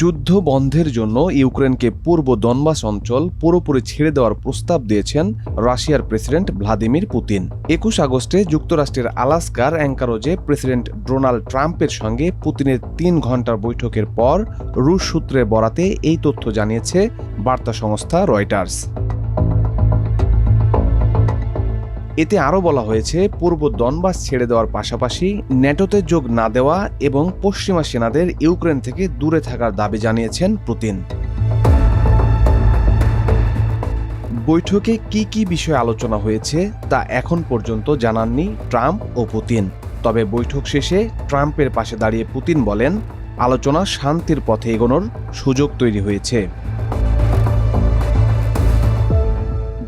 যুদ্ধ বন্ধের জন্য ইউক্রেনকে পূর্ব দনবাস অঞ্চল পুরোপুরি ছেড়ে দেওয়ার প্রস্তাব দিয়েছেন রাশিয়ার প্রেসিডেন্ট ভ্লাদিমির পুতিন। একুশ আগস্টে যুক্তরাষ্ট্রের আলাস্কার অ্যাঙ্কারোজে প্রেসিডেন্ট ডোনাল্ড ট্রাম্পের সঙ্গে পুতিনের তিন ঘণ্টার বৈঠকের পর রুশ সূত্রে বরাতে এই তথ্য জানিয়েছে বার্তা সংস্থা রয়টার্স। এতে আরও বলা হয়েছে, পূর্ব দনবাস ছেড়ে দেওয়ার পাশাপাশি ন্যাটোতে যোগ না দেওয়া এবং পশ্চিমা সেনাদের ইউক্রেন থেকে দূরে থাকার দাবি জানিয়েছেন পুতিন। বৈঠকে কি কি বিষয়ে আলোচনা হয়েছে তা এখন পর্যন্ত জানাননি ট্রাম্প ও পুতিন। তবে বৈঠক শেষে ট্রাম্পের পাশে দাঁড়িয়ে পুতিন বলেন, আলোচনা শান্তির পথে এগোনোর সুযোগ তৈরি হয়েছে।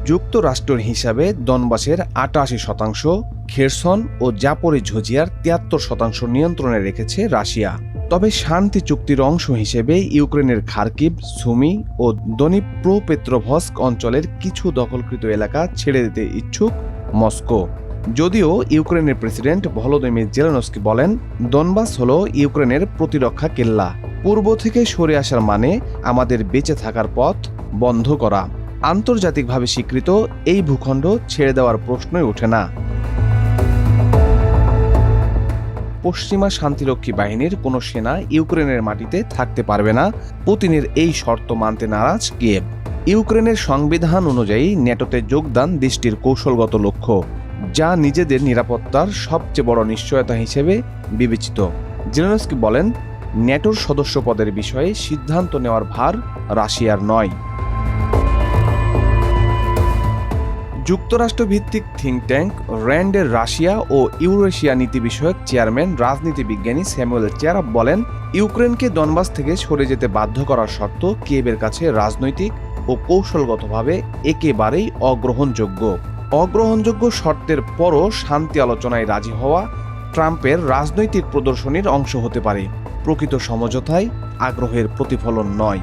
যুক্তরাষ্ট্রের হিসাবে দনবাসের আটাশি শতাংশ, খেরসন ও জাপরি ঝোজিয়ার তিয়াত্তর শতাংশ নিয়ন্ত্রণে রেখেছে রাশিয়া। তবে শান্তি চুক্তির অংশ হিসেবে ইউক্রেনের খার্কিভ, সুমি ও দনিপ্রোপেত্রভস্ক অঞ্চলের কিছু দখলকৃত এলাকা ছেড়ে দিতে ইচ্ছুক মস্কো। যদিও ইউক্রেনের প্রেসিডেন্ট ভলোদিমির জেলেনস্কি বলেন, দনবাস হল ইউক্রেনের প্রতিরক্ষা কেল্লা। পূর্ব থেকে সরে আসার মানে আমাদের বেঁচে থাকার পথ বন্ধ করা। আন্তর্জাতিকভাবে স্বীকৃত, এই ভূখণ্ড ছেড়ে দেওয়ার প্রশ্নই ওঠে না। পশ্চিমা শান্তিরক্ষী বাহিনীর কোনো সেনা ইউক্রেনের মাটিতে থাকতে পারবে না। পুতিনের এই শর্ত মানতে নারাজ কিয়েভ। ইউক্রেনের সংবিধান অনুযায়ী ন্যাটোতে যোগদান দেশটির কৌশলগত লক্ষ্য, যা নিজেদের নিরাপত্তার সবচেয়ে বড় নিশ্চয়তা হিসেবে বিবেচিত। জেলেনস্কি বলেন, ন্যাটোর সদস্য পদের বিষয়ে সিদ্ধান্ত নেওয়ার ভার রাশিয়ার নয়। যুক্তরাষ্ট্র ভিত্তিক থিঙ্ক ট্যাঙ্ক র্যান্ডের রাশিয়া ও ইউরেশিয়া নীতি বিষয়ক চেয়ারম্যান, রাজনীতি বিজ্ঞানী স্যামুয়েল চেয়ারপ বলেন, ইউক্রেনকে দনবাস থেকে সরে যেতে বাধ্য করার শর্ত কিয়েবের কাছে রাজনৈতিক ও কৌশলগতভাবে একেবারেই অগ্রহণযোগ্য। অগ্রহণযোগ্য শর্তের পরও শান্তি আলোচনায় রাজি হওয়া ট্রাম্পের রাজনৈতিক প্রদর্শনীর অংশ হতে পারে। প্রকৃত সমঝোতায় আগ্রহের প্রতিফলন নয়।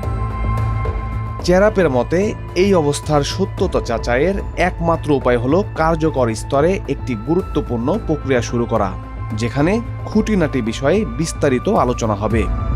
চেরাপের মতে, এই অবস্থার সত্যতা যাচাইয়ের একমাত্র উপায় হল কার্যকর স্তরে একটি গুরুত্বপূর্ণ প্রক্রিয়া শুরু করা, যেখানে খুঁটিনাটি বিষয়ে বিস্তারিত আলোচনা হবে।